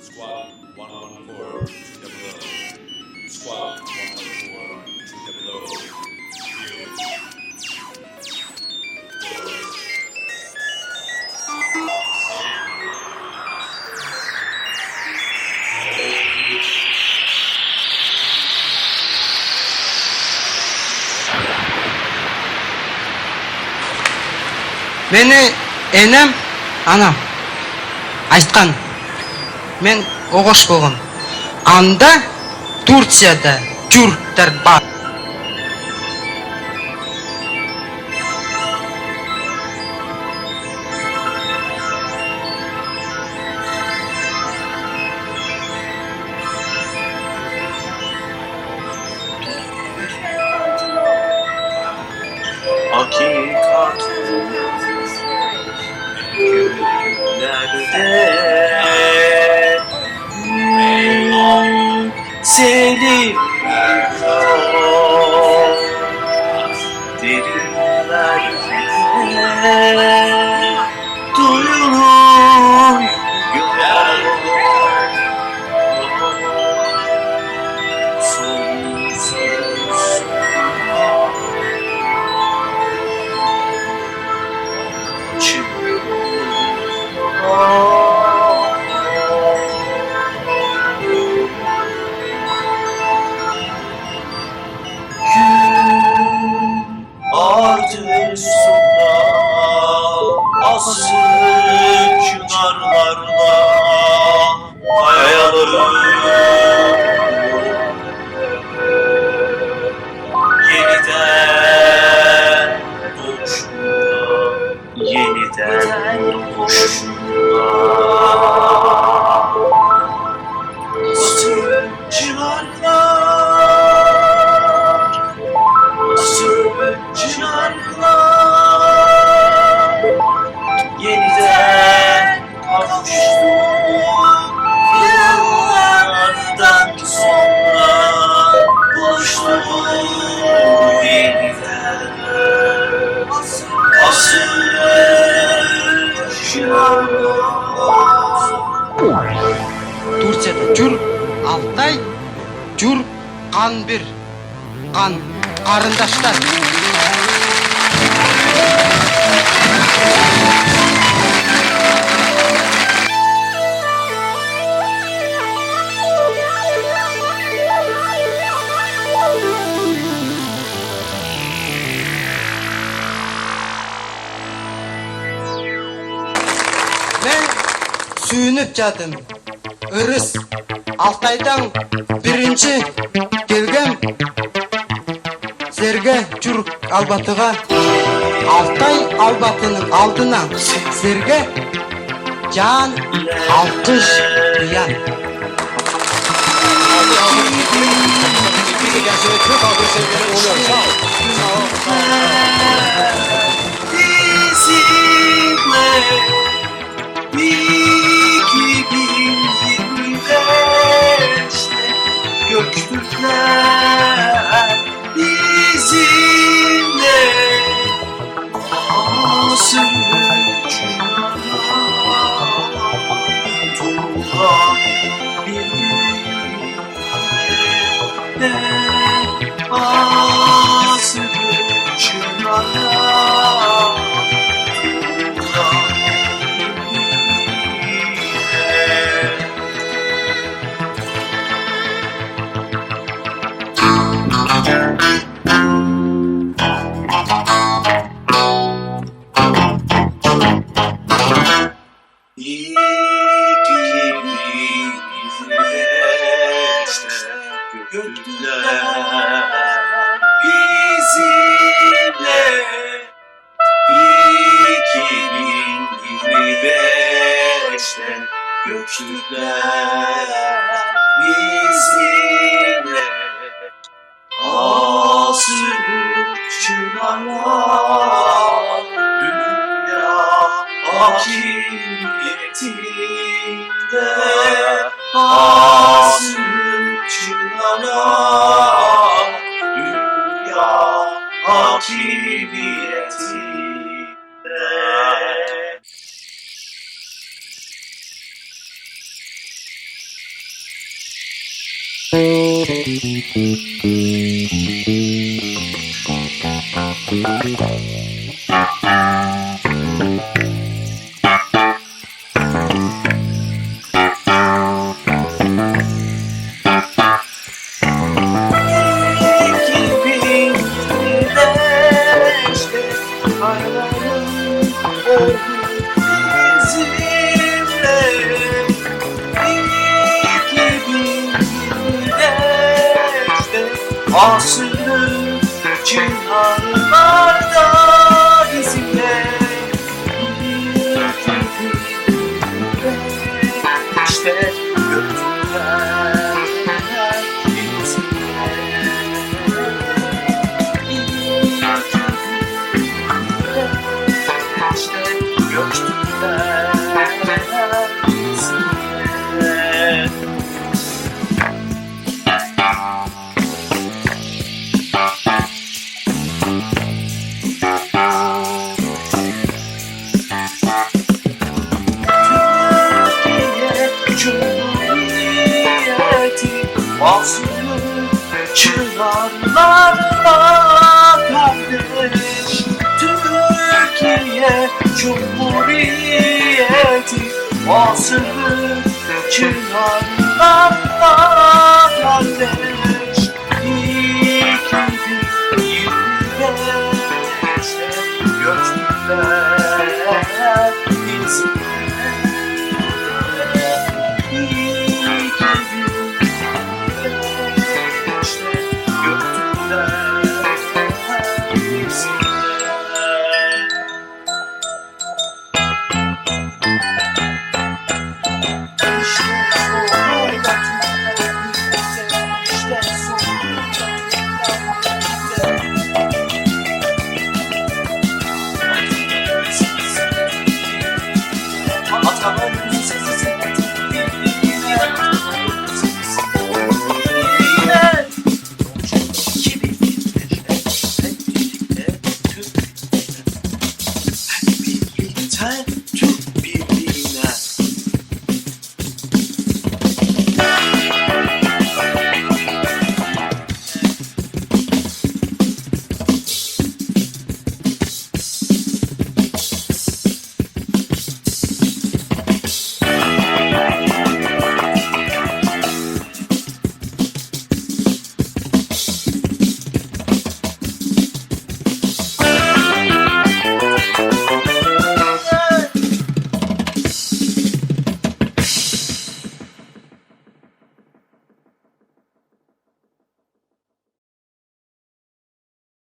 Squad 114 Squad 114. мені енем анам айтқан. Мен оғаш болған анда турцияда тюрктер бар. Hakikaten günlerde Seni derinlerde Ardısında asık çınarlarla kayaları yeniden жүр Алтай, жүр қан бер. Қан қарындаштар. Мен сүйініп жатым. Ырыс Алтайдан бірінші келген Серге жүр Албатыға Алтай Албатының алдына Серге жан алқыш ұян bizimle 2025'te Oh. Bizimle 2025'te göktürkler bizimle asıl çınarlar dünya akibetinde Çınarlarda bizimle Çıvanlarla kardeş Türkiye Cumhuriyeti. Asırlık çıvanlarla kardeş İkindi yirmi beşte Göçtüler insanlar